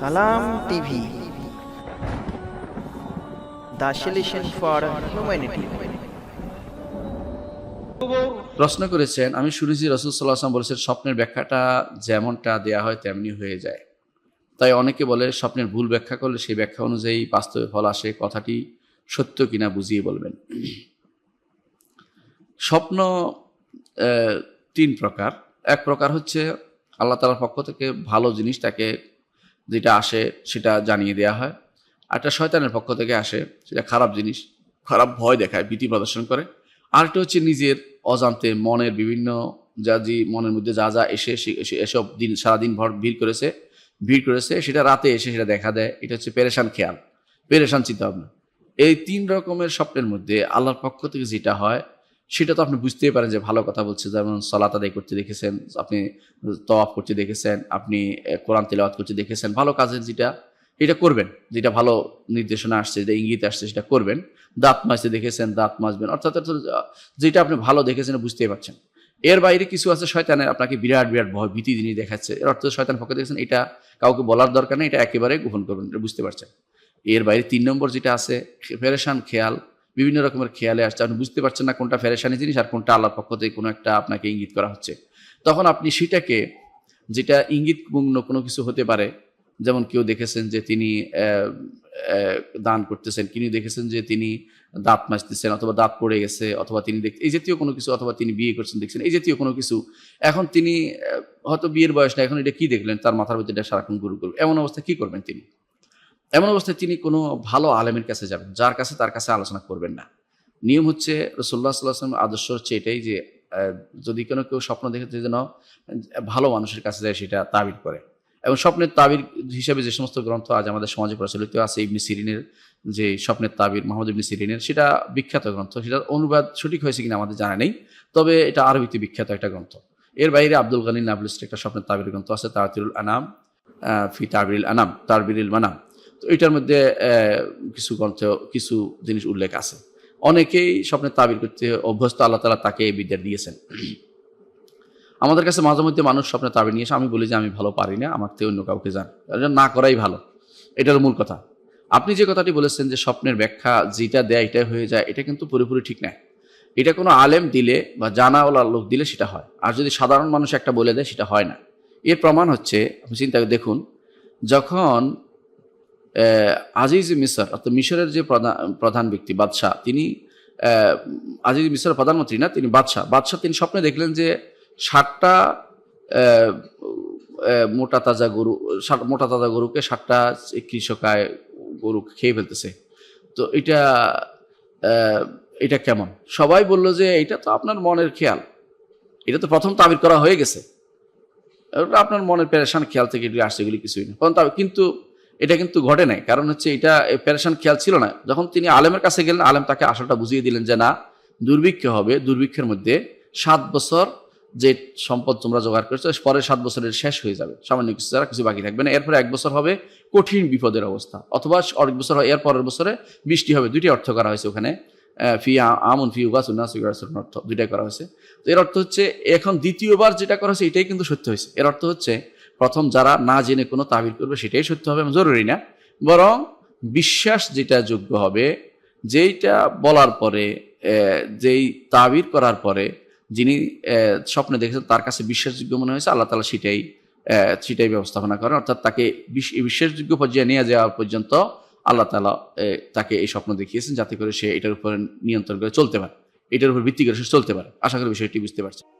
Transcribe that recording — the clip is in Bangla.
সালাম টিভি। প্রশ্ন করেছেন, আমি শুনেছি রসুল সাল্লাহ আসলাম বলেছেন, স্বপ্নের ব্যাখ্যাটা যেমনটা দেয়া হয় তেমনি হয়ে যায়। তাই অনেকে বলে স্বপ্নের ভুল ব্যাখ্যা করলে সেই ব্যাখ্যা অনুযায়ী বাস্তবে ফল আসে, কথাটি সত্য কিনা বুঝিয়ে বলবেন। স্বপ্ন তিন প্রকার। এক প্রকার হচ্ছে আল্লাহ তালার পক্ষ থেকে ভালো জিনিস তাকে যেটা আসে সেটা জানিয়ে দেওয়া হয়। একটা শয়তানের পক্ষ থেকে আসে, সেটা খারাপ জিনিস, খারাপ ভয় দেখায়, ভীতি প্রদর্শন করে। আরেকটা হচ্ছে নিজের অজান্তে মনের বিভিন্ন যা যে মনের মধ্যে যা যা এসে এসব দিন, সারাদিন ভর ভিড় করেছে ভিড় করেছে, সেটা রাতে এসে সেটা দেখা দেয়। এটা হচ্ছে পেরেশান খেয়াল, পেরেশান চিন্তা ভাবনা এই তিন রকমের স্বপ্নের মধ্যে আল্লাহর পক্ষ থেকে যেটা হয় সেটা তো আপনি বুঝতেই পারেন যে ভালো কথা বলছে। যেমন সলাত আদায় করতে দেখেছেন, আপনি তওয়াফ করতে দেখেছেন, আপনি কোরআন তেলাওয়াত করতে দেখেছেন, ভালো কাজের যেটা, এটা করবেন। যেটা ভালো নির্দেশনা আসছে, যেটা ইঙ্গিত আসছে, সেটা করবেন। দাঁত মাজতে দেখেছেন, দাঁত মাজবেন, অর্থাৎ যেটা আপনি ভালো দেখেছেন বুঝতেই পারছেন। এর বাইরে কিছু আছে শয়তানের, আপনাকে বিরাট বিরাট ভয়, ভীতি জিনিস দেখাচ্ছে। এর অর্থ শয়তান পক্ষে দেখেছেন, এটা কাউকে বলার দরকার নেই, এটা একেবারে গোপন করবেন, এটা বুঝতে পারছেন। এর বাইরে তিন নম্বর যেটা আছে ফেরেশান খেয়াল বিভিন্ন রকমের খেয়ালে আসছে। আপনি বুঝতে পারছেন না কোনটা ফেরেশানি জিনিস আর কোনটা আল্লাহর পক্ষ থেকে কোনো একটা আপনাকে ইঙ্গিত করা হচ্ছে। তখন আপনি সেটাকে, যেটা ইঙ্গিতপূর্ণ কোনো কিছু হতে পারে, যেমন কেউ দেখেছেন যে তিনি দান করতেছেন তিনি দেখেছেন যে তিনি দাঁত মাজতেছেন অথবা দাঁত পড়ে গেছে অথবা তিনি দেখ, এই জাতীয় কোনো কিছু অথবা তিনি বিয়ে করছেন, দেখছেন, এই জাতীয় কোনো কিছু। এখন তিনি হয়তো বিয়ের বয়স না এখন এটা কি দেখলেন? তার মাথার ভিতরে এটা সারাক্ষণ গুরু করবে এমন অবস্থায় কি করবেন তিনি? এমন অবস্থায় তিনি কোনো ভালো আলেমের কাছে যাবেন, যার কাছে তার কাছে আলোচনা করবেন না। নিয়ম হচ্ছে রসোল্লা সাল্লাহাম আদর্শ হচ্ছে এটাই যে যদি কোনো কেউ স্বপ্ন দেখে যেন ভালো মানুষের কাছে যায় সেটা তাবির করে। এবং স্বপ্নের তাবির হিসাবে যে সমস্ত গ্রন্থ আজ আমাদের সমাজে প্রচলিত আছে, ইবনি সিরিনের যে স্বপ্নের তাবির, মোহাম্মদ ইবনি সিরিনের, সেটা বিখ্যাত গ্রন্থ। সেটার অনুবাদ সঠিক হয়েছে কিনা আমাদের জানা নেই, তবে এটা আরবিতে বিখ্যাত একটা গ্রন্থ। এর বাইরে আব্দুল গানী নাবলিস্টের একটা স্বপ্নের তাবির গ্রন্থ আছে তাতিরুল আনাম ফি তাবিরুল আনাম, তারবিরুল মানাম। তো এটার মধ্যে কিছু গ্রন্থ, কিছু জিনিস উল্লেখ আছে। অনেকেই স্বপ্নের তাবির করতে অভ্যস্ত, আল্লাহ তালা তাকে এই বিদ্যা দিয়েছেন। আমাদের কাছে মাঝে মধ্যে মানুষ স্বপ্নে তাবির নিয়ে এসে আমি বলি যে আমি ভালো পারি না, আমার থেকে অন্য কাউকে যান। না করাই ভালো। এটার মূল কথা। আপনি যে কথাটি বলেছেন যে স্বপ্নের ব্যাখ্যা যেটা দেয় এটা হয়ে যায়, এটা কিন্তু পুরোপুরি ঠিক নয়। এটা কোনো আলেম দিলে বা জানাওয়ালা লোক দিলে সেটা হয়। আর যদি সাধারণ মানুষ একটা বলে দেয়, সেটা হয় না। এর প্রমাণ হচ্ছে, আপনি চিন্তা দেখুন, যখন আজিজ মিসর, অর্থাৎ মিশরের যে প্রধান প্রধান ব্যক্তি, বাদশাহ, তিনি আজিজ মিসরের প্রধানমন্ত্রী না, তিনি বাদশাহ। বাদশাহ তিনি স্বপ্নে দেখলেন যে ষাটটা মোটা তাজা গরু, ষাট- মোটা তাজা গরুকে ষাটটা কৃষকায় গরু খেয়ে ফেলতেছে। তো এটা এটা কেমন? সবাই বলল যে এটা তো আপনার মনের খেয়াল। এটা তো প্রথম তাবির করা হয়ে গেছে। আপনার মনের প্যারেশান খেয়াল থেকে এগুলি আসছে এগুলি কিছুই না। কিন্তু এটা কিন্তু ঘটে নাই। কারণ হচ্ছে এটা প্যারেশান খেয়াল ছিল না। যখন তিনি আলেমের কাছে গেলেন, আলেম তাকে আসলটা বুঝিয়ে দিলেন যে, না, দুর্ভিক্ষ হবে। দুর্ভিক্ষের মধ্যে সাত বছর যে সম্পদ তোমরা জোগাড় করেছ, পরের সাত বছরের শেষ হয়ে যাবে। সামান্য কিছু ছাড়া কিছু বাকি থাকবে না। এরপরে এক বছর হবে কঠিন বিপদের অবস্থা। অথবা অনেক বছর হয় এর পরের বছরে বৃষ্টি হবে। দুইটি অর্থ করা হয়েছে ওখানে। ফি আমন ফি উন্নাস অর্থ দুইটাই করা হয়েছে। তো এর অর্থ হচ্ছে, এখন দ্বিতীয়বার যেটা করা হয়েছে, এটাই কিন্তু সত্য হয়েছে। এর অর্থ হচ্ছে প্রথম যারা না জেনে কোনো তাবির করবে সেটাই সত্য হবে জরুরি না। বরং বিশ্বাস যেটা যোগ্য হবে, যেইটা বলার পরে যেই তাবির করার পরে যিনি স্বপ্নে দেখেছেন তার কাছে বিশ্বাসযোগ্য মনে হয়েছে, আল্লাহ তালা সেটাই সেটাই ব্যবস্থাপনা করেন। অর্থাৎ তাকে বিশ- বিশ্বাসযোগ্য পর্যায়ে নিয়ে যাওয়া পর্যন্ত আল্লাহ তালা তাকে এই স্বপ্ন দেখিয়েছেন যাতে করে সে এটার উপর নিয়ন্ত্রণ করে চলতে পারে। এটার উপর ভিত্তি করে সে চলতে পারে। আশা করি বিষয়টি বুঝতে পারছে